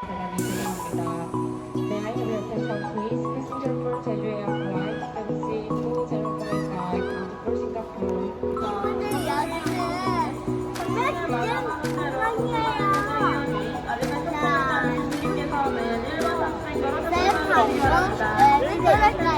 대단히 죄송합니다. May I have your attention please? Passenger for Jeju Air Flight MC 2045 for Singapore. 오늘 여름은 정말 기대하니에요. 자, 셀프로 왜 들을까요?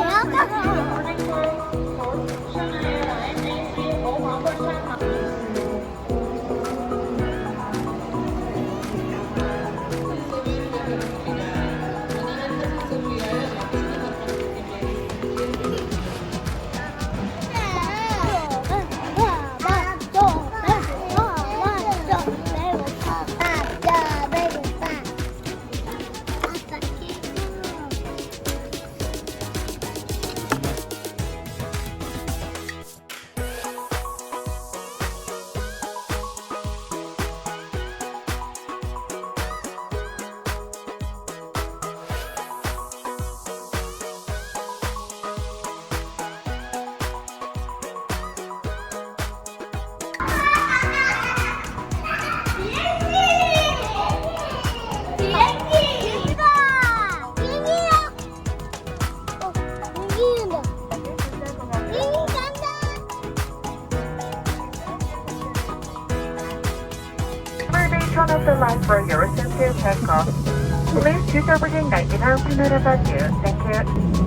Turn off the light for your takeoff. Please choose your boarding gate in our you. Thank you.